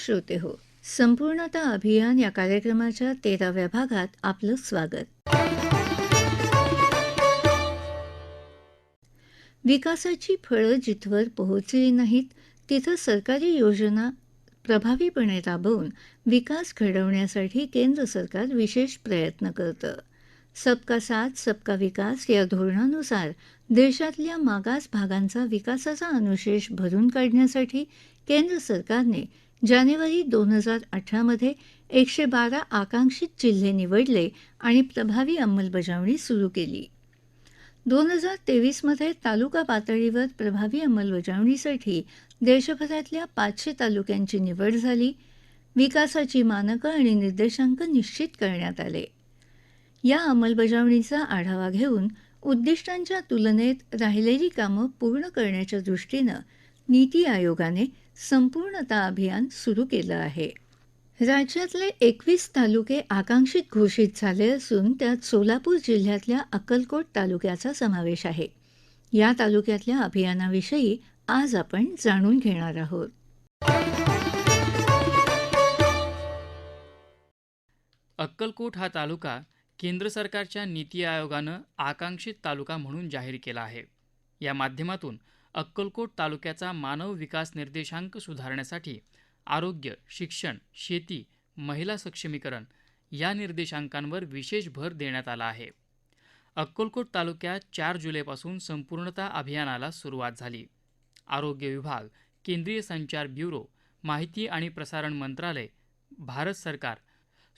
श्रोते हो. संपूर्णता अभियान या कार्यक्रमाच्या तेराव्या भागात आपलं स्वागत. विकासाची फळं जिथवर पोहोचली नाहीत तिथं सरकारी योजना प्रभावीपणे राबवून विकास घडवण्यासाठी केंद्र सरकार विशेष प्रयत्न करतं. सबका साथ सबका विकास या धोरणानुसार देशातल्या मागास भागांचा विकासाचा अनुशेष भरून काढण्यासाठी केंद्र सरकारने जानेवारी दोन हजार अठरामध्ये एकशे बारा आकांक्षित जिल्हे निवडले आणि प्रभावी अंमलबजावणी सुरू केली. दोन हजार तेवीसमध्ये तालुका पातळीवर प्रभावी अंमलबजावणीसाठी देशभरातल्या पाचशे तालुक्यांची निवड झाली. विकासाची मानकं आणि निर्देशांक निश्चित करण्यात आले. या अंमलबजावणीचा आढावा घेऊन उद्दिष्टांच्या तुलनेत राहिलेली कामं पूर्ण करण्याच्या दृष्टीनं नीती आयोगाने संपूर्णता अभियान सुरू केलं आहे. राज्यातले एकवीस तालुके आकांक्षित घोषित झाले असून त्यात सोलापूर जिल्ह्यातल्या अक्कलकोट तालुक्याचा समावेश आहे. या तालुक्यातल्या अभियानाविषयी आज आपण जाणून घेणार आहोत. अक्कलकोट हा तालुका केंद्र सरकारच्या नीती आयोगानं आकांक्षित तालुका म्हणून जाहीर केला आहे. या माध्यमातून अक्कलकोट तालुक्याचा मानव विकास निर्देशांक सुधारण्यासाठी आरोग्य शिक्षण शेती महिला सक्षमीकरण या निर्देशांकांवर विशेष भर देण्यात आला आहे. अक्कलकोट तालुक्यात चार जुलैपासून संपूर्णता अभियानाला सुरुवात झाली. आरोग्य विभाग केंद्रीय संचार ब्युरो माहिती आणि प्रसारण मंत्रालय भारत सरकार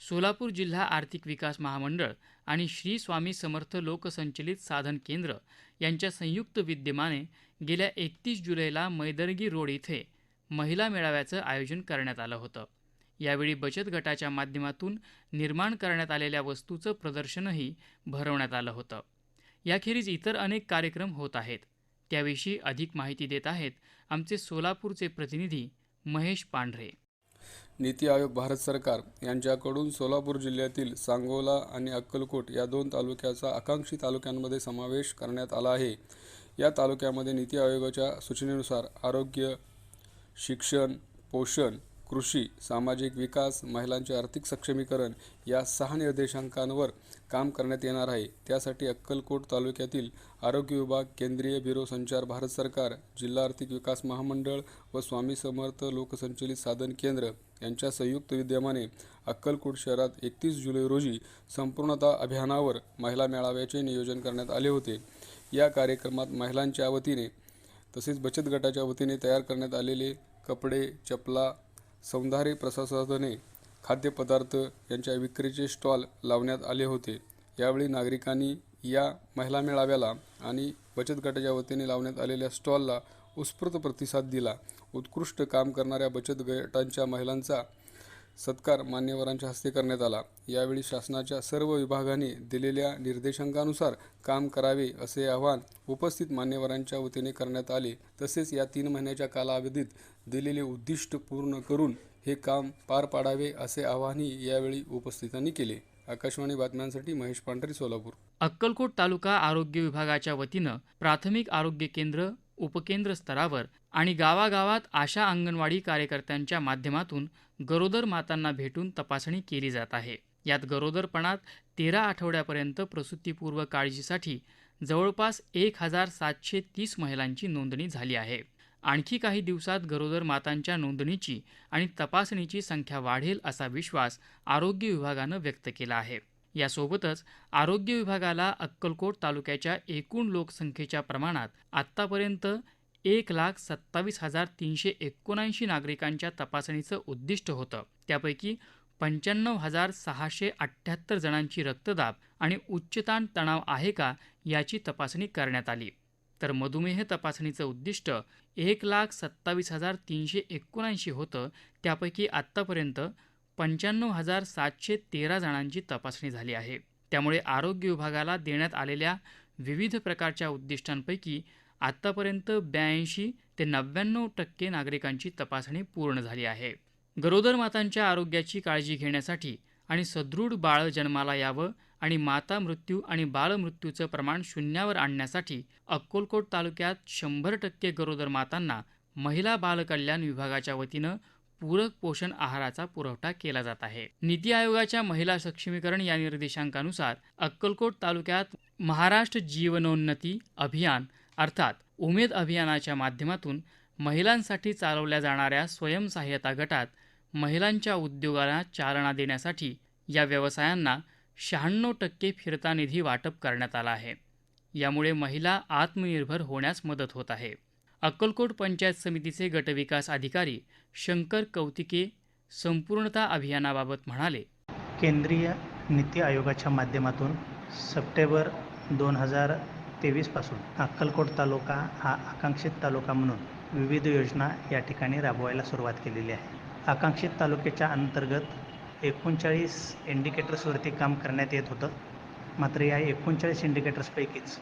सोलापूर जिल्हा आर्थिक विकास महामंडळ आणि श्री स्वामी समर्थ लोकसंचलित साधन केंद्र यांच्या संयुक्त विद्यमाने गेल्या एकतीस जुलैला मैदर्गी रोड इथे महिला मेळाव्याचं आयोजन करण्यात आलं होतं. यावेळी बचत गटाच्या माध्यमातून निर्माण करण्यात आलेल्या वस्तूचं प्रदर्शनही भरवण्यात आलं होतं. याखेरीज इतर अनेक कार्यक्रम होत आहेत. त्याविषयी अधिक माहिती देत आहेत आमचे सोलापूरचे प्रतिनिधी महेश पांढरे. नीती आयोग भारत सरकार यांच्याकडून सोलापूर जिल्ह्यातील सांगोला आणि अक्कलकोट या दोन तालुक्याचा आकांक्षी तालुक्यांमध्ये समावेश करण्यात आला आहे. या तालुक्यामध्ये नीती आयोगाच्या सूचनेनुसार आरोग्य शिक्षण पोषण कृषी सामाजिक विकास महिलांचे आर्थिक सक्षमीकरण या सहा निर्देशांकांवर काम करण्यात येणार आहे. त्यासाठी अक्कलकोट तालुक्यातील आरोग्य विभाग केंद्रीय ब्युरो संचार भारत सरकार जिल्हा आर्थिक विकास महामंडळ व स्वामी समर्थ लोकसंचलित साधन केंद्र यांच्या संयुक्त विद्यमाने अक्कलकोट शहरात एकतीस जुलै रोजी संपूर्णता अभियानावर महिला मेळाव्याचे नियोजन करण्यात आले होते. या कार्यक्रमात महिलांच्या वतीने तसेच बचत गटाच्या वतीने तयार करण्यात आलेले कपडे चपला सौंदर्य प्रसाधने खाद्यपदार्थ यांच्या विक्रीचे स्टॉल लावण्यात आले होते. यावेळी नागरिकांनी या महिला मेळाव्याला आणि बचत गटाच्या वतीने लावण्यात आलेल्या स्टॉलला उत्स्फूर्त प्रतिसाद दिला. उत्कृष्ट काम करणाऱ्या बचत गटांच्या महिलांचा सत्कार मान्यवरांच्या हस्ते करण्यात आला. यावेळी शासनाच्या सर्व विभागाने दिलेल्या निर्देशांकानुसार काम करावे असे आवाहन उपस्थित मान्यवरांच्या वतीने करण्यात आले. तसेच या तीन महिन्याच्या कालावधीत दिलेले उद्दिष्ट पूर्ण करून हे काम पार पाडावे असे आवाहनही यावेळी उपस्थितांनी केले. आकाशवाणी बातम्यांसाठी महेश पांढरे सोलापूर. अक्कलकोट तालुका आरोग्य विभागाच्या वतीनं प्राथमिक आरोग्य केंद्र उपकेंद्र स्तरावर आणि गावागावात आशा अंगणवाडी कार्यकर्त्यांच्या माध्यमातून गरोदर मातांना भेटून तपासणी केली जात आहे. यात गरोदरपणात तेरा आठवड्यापर्यंत प्रसूतीपूर्व काळजीसाठी जवळपास एक हजार सातशे तीस महिलांची नोंदणी झाली आहे. आणखी काही दिवसात गरोदर मातांच्या नोंदणीची आणि तपासणीची संख्या वाढेल असा विश्वास आरोग्य विभागानं व्यक्त केला आहे. यासोबतच आरोग्य विभागाला अक्कलकोट तालुक्याच्या एकूण लोकसंख्येच्या प्रमाणात आत्तापर्यंत एक लाख सत्तावीस हजार तीनशे एकोणऐंशी नागरिकांच्या तपासणीचं उद्दिष्ट होतं. त्यापैकी पंच्याण्णव हजार सहाशे अठ्ठ्याहत्तर जणांची रक्तदाब आणि उच्चताण तणाव आहे का याची तपासणी करण्यात आली. तर मधुमेह तपासणीचं उद्दिष्ट एक लाख सत्तावीस हजार तीनशे एकोणऐंशी होतं. त्यापैकी आत्तापर्यंत पंच्याण्णव हजार सातशे तेरा जणांची तपासणी झाली आहे. त्यामुळे आरोग्य विभागाला देण्यात आलेल्या विविध प्रकारच्या उद्दिष्टांपैकी आत्तापर्यंत ब्याऐंशी ते नव्याण्णव टक्के नागरिकांची तपासणी पूर्ण झाली आहे. गरोदर मातांच्या आरोग्याची काळजी घेण्यासाठी आणि सदृढ बाळ जन्माला यावं आणि माता मृत्यू आणि बालमृत्यूचं प्रमाण शून्यावर आणण्यासाठी अक्कोलकोट तालुक्यात शंभर टक्के गरोदर मातांना महिला बालकल्याण विभागाच्या वतीनं पूरक पोषण आहाराचा पुरवठा केला जात आहे. नीती आयोगाच्या महिला सक्षमीकरण या निर्देशांकानुसार अक्कलकोट तालुक्यात महाराष्ट्र जीवनोन्नती अभियान अर्थात उमेद अभियानाच्या माध्यमातून महिलांसाठी चालवल्या जाणाऱ्या स्वयंसहाय्यता गटात महिलांच्या उद्योगाला चालना देण्यासाठी या व्यवसायांना शहाण्णव टक्के फिरता निधी वाटप करण्यात आला आहे. यामुळे महिला आत्मनिर्भर होण्यास मदत होत आहे. अक्कलकोट पंचायत समितीचे गटविकास अधिकारी शंकर कौतिके संपूर्णता अभियानाबाबत म्हणाले. केंद्रीय नीती आयोगाच्या माध्यमातून सप्टेंबर दोन हजार तेवीसपासून अक्कलकोट तालुका हा आकांक्षित तालुका म्हणून विविध योजना या ठिकाणी राबवायला सुरुवात केलेली आहे. आकांक्षित तालुक्याच्या अंतर्गत एकोणचाळीस इंडिकेटर्सवरती काम करण्यात येत होतं. मात्र या एकोणचाळीस इंडिकेटर्सपैकीच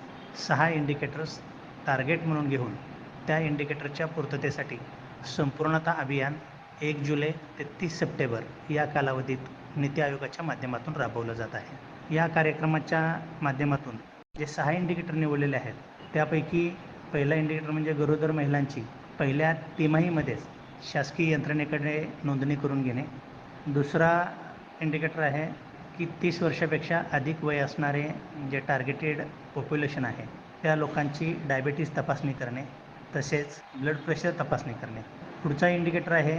सहा इंडिकेटर्स टार्गेट म्हणून घेऊन त्या इंडिकेटरच्या पूर्ततेसाठी संपूर्णता अभियान एक जुलै ते तीस सप्टेंबर या कालावधीत नीती आयोगाच्या माध्यमातून राबवलं जात आहे. या कार्यक्रमाच्या माध्यमातून जे सहा इंडिकेटर निवडलेले आहेत त्यापैकी पहिला इंडिकेटर म्हणजे गरोदर महिलांची पहिल्या तिमाहीमध्येच शासकीय यंत्रणेकडे नोंदणी करून घेणे. दुसरा इंडिकेटर आहे की तीस वर्षापेक्षा अधिक वय असणारे जे टार्गेटेड पॉप्युलेशन आहे त्या लोकांची डायबिटीज तपासणी करणे. तसेच ब्लड प्रेशर तपासणी करणे. पुढचा इंडिकेटर आहे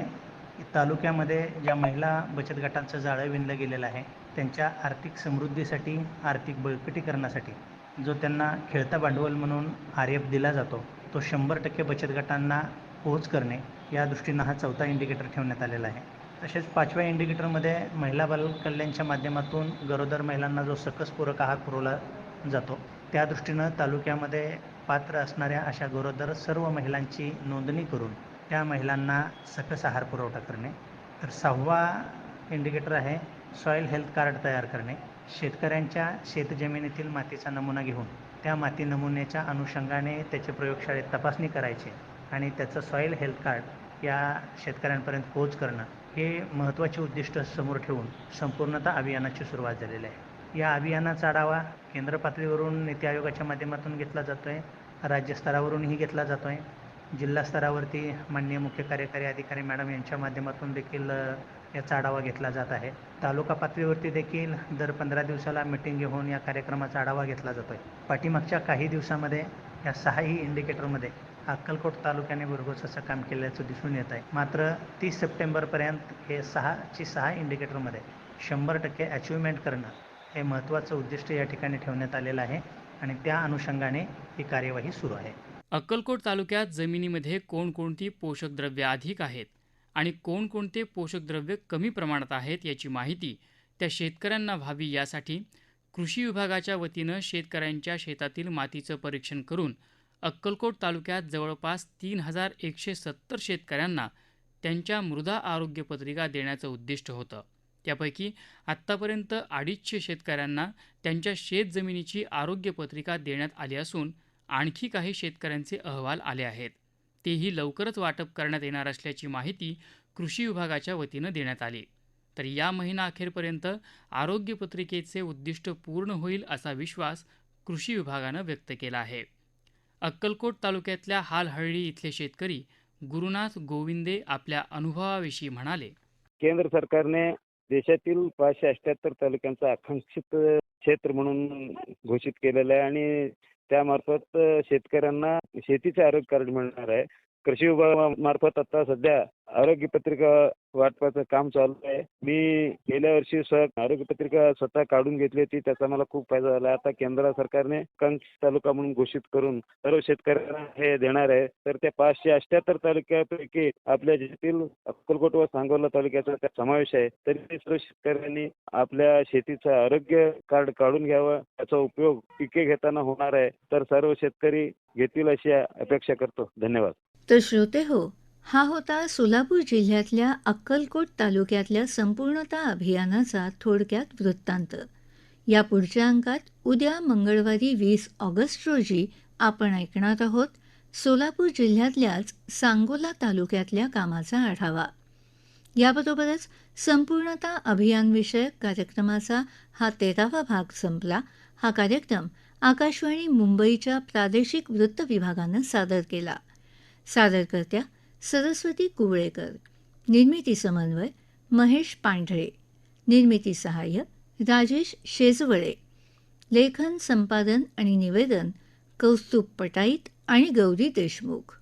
की तालुक्यामध्ये ज्या महिला बचत गटांचं जाळं विणलं गेलेलं आहे त्यांच्या आर्थिक समृद्धीसाठी आर्थिक बळकटीकरणासाठी जो त्यांना खेळता भांडवल म्हणून आर एफ दिला जातो तो शंभर टक्के बचत गटांना पोहोच करणे या दृष्टीनं हा चौथा इंडिकेटर ठेवण्यात आलेला आहे. तसेच पाचव्या इंडिकेटरमध्ये महिला बालकल्याणच्या माध्यमातून गरोदर महिलांना जो सकस पूरक आहार पुरवला जातो त्या दृष्टीनं तालुक्यामध्ये पात्र असणाऱ्या अशा गरोदर सर्व महिलांची नोंदणी करून त्या महिलांना सकस आहार पुरवठा करणे तर सहावा इंडिकेटर आहे सॉईल हेल्थ कार्ड तयार करणे. शेतकऱ्यांच्या शेतजमिनीतील मातीचा नमुना घेऊन त्या माती नमुन्याच्या अनुषंगाने त्याचे प्रयोगशाळेत तपासणी करायची आणि त्याचं सॉईल हेल्थ कार्ड या शेतकऱ्यांपर्यंत पोच करणं हे महत्त्वाचे उद्दिष्ट समोर ठेवून संपूर्णता अभियानाची सुरुवात झालेली आहे. या अभियानाचा आढावा केंद्र पातळीवरून नीती आयोगाच्या माध्यमातून घेतला जातो आहे राज्यस्तरावरूनही घेतला जातो आहे जिल्हा स्तरावरती माननीय मुख्य कार्यकारी अधिकारी मॅडम यांच्या माध्यमातून देखील याचा आढावा घेतला जात आहे. तालुका पातळीवरती देखील दर पंधरा दिवसाला मिटिंग घेऊन या कार्यक्रमाचा आढावा घेतला जातो आहे पाठीमागच्या काही दिवसामध्ये या सहाही इंडिकेटरमध्ये अक्कलकोट तालुक्याने भरघोस असं काम केल्याचं दिसून येत आहे मात्र तीस सप्टेंबरपर्यंत हे सहाची सहा इंडिकेटरमध्ये शंभर टक्के अचिव्हमेंट करणं हे महत्त्वाचं उद्दिष्ट या ठिकाणी ठेवण्यात आलेलं आहे आणि त्या अनुषंगाने ही कार्यवाही सुरू आहे. अक्कलकोट तालुक्यात जमिनीमध्ये कोणकोणती पोषक द्रव्ये अधिक आहेत आणि कोणकोणते पोषक द्रव्ये कमी प्रमाणात आहेत याची माहिती त्या शेतकऱ्यांना व्हावी यासाठी कृषी विभागाच्या वतीनं शेतकऱ्यांच्या शेतातील मातीचं परीक्षण करून अक्कलकोट तालुक्यात जवळपास तीन हजार एकशे सत्तर शेतकऱ्यांना त्यांच्या मृदा आरोग्य पत्रिका देण्याचं उद्दिष्ट होतं. त्यापैकी आत्तापर्यंत अडीचशे शेतकऱ्यांना त्यांच्या शेतजमिनीची आरोग्य पत्रिका देण्यात आली असून आणखी काही शेतकऱ्यांचे अहवाल आले आहेत. तेही लवकरच वाटप करण्यात येणार असल्याची माहिती कृषी विभागाच्या वतीनं देण्यात आली. तर या महिना अखेरपर्यंत आरोग्य पत्रिकेचे उद्दिष्ट पूर्ण होईल असा विश्वास कृषी विभागानं व्यक्त केला आहे. अक्कलकोट तालुक्यातल्या हालहळ्ळी इथले शेतकरी गुरुनाथ गोविंदे आपल्या अनुभवाविषयी म्हणाले केंद्र सरकारने देशातील पाचशे अठ्याहत्तर तालुक्यांचं आकांक्षित क्षेत्र म्हणून घोषित केलेलं आहे आणि त्यामार्फत शेतकऱ्यांना शेतीचे आरोग्य कार्ड मिळणार आहे. कृषी विभागामार्फत आता सध्या आरोग्य पत्रिका वाटपाचं काम चालू आहे. मी गेल्या वर्षी आरोग्य पत्रिका स्वतः काढून घेतली होती त्याचा मला खूप फायदा झाला. आता केंद्र सरकारने कंक तालुका म्हणून घोषित करून सर्व शेतकऱ्यांना हे देणार आहे. तर त्या पाचशे अठ्याहत्तर तालुक्यापैकी आपल्या जिल्ह्यातील अक्कलकोट व सांगोला तालुक्याचा त्यात समावेश आहे. तरी सर्व शेतकऱ्यांनी आपल्या शेतीचं आरोग्य कार्ड काढून घ्यावं त्याचा उपयोग पिके घेताना होणार आहे. तर सर्व शेतकरी घेतील अशी अपेक्षा करतो. धन्यवाद. तर श्रोते हो हा होता सोलापूर जिल्ह्यातल्या अक्कलकोट तालुक्यातल्या संपूर्णता अभियानाचा थोडक्यात वृत्तांत. या पुढच्या अंकात उद्या मंगळवारी वीस ऑगस्ट रोजी आपण ऐकणार आहोत सोलापूर जिल्ह्यातल्याच सांगोला तालुक्यातल्या कामाचा आढावा. याबरोबरच संपूर्णता अभियानविषयक कार्यक्रमाचा हा तेरावा भाग संपला. हा कार्यक्रम आकाशवाणी मुंबईच्या प्रादेशिक वृत्त विभागानं सादर केला. सादरकर्त्या सरस्वती कुवळेकर. निर्मिती समन्वय महेश पांढरे. निर्मिती सहाय्य राजेश शेजवळे. लेखन संपादन आणि निवेदन कौस्तुभ पटाईत आणि गौरी देशमुख.